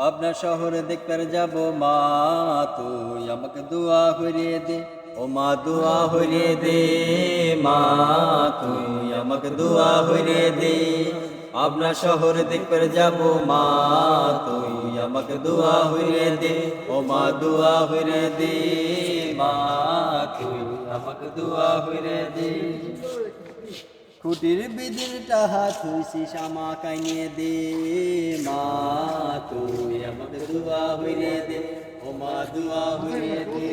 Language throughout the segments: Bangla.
পাবনা শহরে দেখবার যাব মা, তুই আমাকে দোয়া হরিয়ে দে। ও মা, দোয়া হরিয়ে দে। মা, তুই আমাকে দোয়া হরিয়ে দে। পাবনা শহরে দেখবার যাব মা, তুই আমাকে দোয়া হরিয়ে দে। ও মা, দোয়া হরিয়ে দে। মা, তুই আমাকে দোয়া হরিয়ে দে। খুটির বিদির টাহা থুইছি শামা কাইনিয়ে দে। তুই হইরে দে, ও মা হইরে দে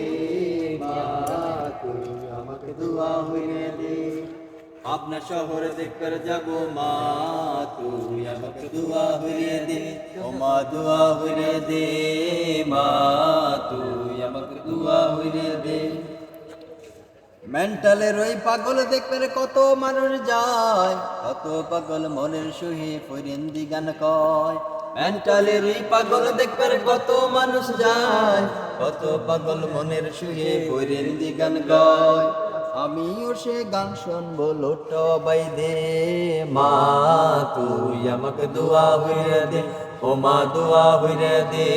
আমাকে দুয়া হইরে দে। আপনার শহরে দেখবার যাব, মা তুই আমাকে দুয়া হইরে দে, ও মা দুয়া হইরে দে, মা তুই আমাকে দুয়া হইরে দে। মেন্টালের ওই পাগল দেখবে কত মানুষ যায়, কত পাগল মনের সহি ফরিন্দি গান কয়। মেন্টালের ওই পাগল দেখবে কত মানুষ যায়, কত পাগল মনের সুহে ফরিন্দি গান গায়। আমিও সে গান শুনব, লোট বাই দে মা, তুই আমাকে দোয়া হইরে দে, ও মা, দোয়া হইরে দে।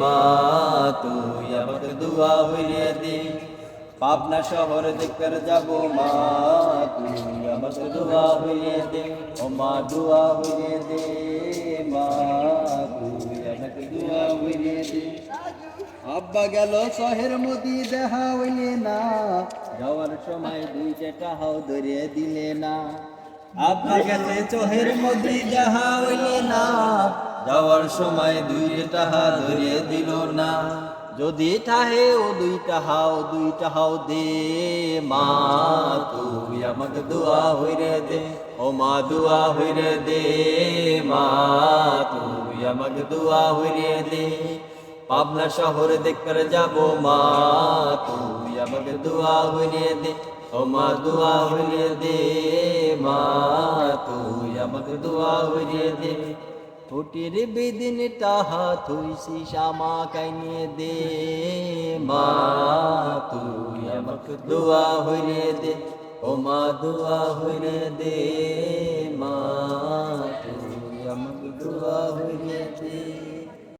মা, তুই আমাকে দোয়া হইরে দে। পাবনা শহর দেখতে যাব, মা তুই আমাকে দোয়া হইয়ে দে, ও মা, দোয়া হইয়ে দে, মা তুই আমাকে দোয়া হইয়ে দে। আব্বা গেল শহের মদি দেখা হইলে না, যাওয়ার সময় দুইটা হাও ধরে দিলে না। আব্বা গেছে চোহের মদি দেখা হইলে না, যাওয়ার সময় দুইটা টাহা ধরে দিল না। যদি টাহে ও দুই টাহাও দুই টাহাও দে, মা তুই আমাকে দোয়া হইরে দে। ও মা, দোয়া হইরে দে, মা তুই আমাকে দোয়া হইরে দে। পাবনা শহরে দেখবার যাব, মা তুই আমাকে দোয়া হইরে দে। ও মা, দোয়া হইরে দে, মা তুই আমাকে দোয়া হইরে দে। ফুটির বিদিন তাহা থুইছি শ্যামা কাইনে দে। মা, তুই আমাক দোয়া হইরে দে। ও মা, দোয়া হইরে দে। মা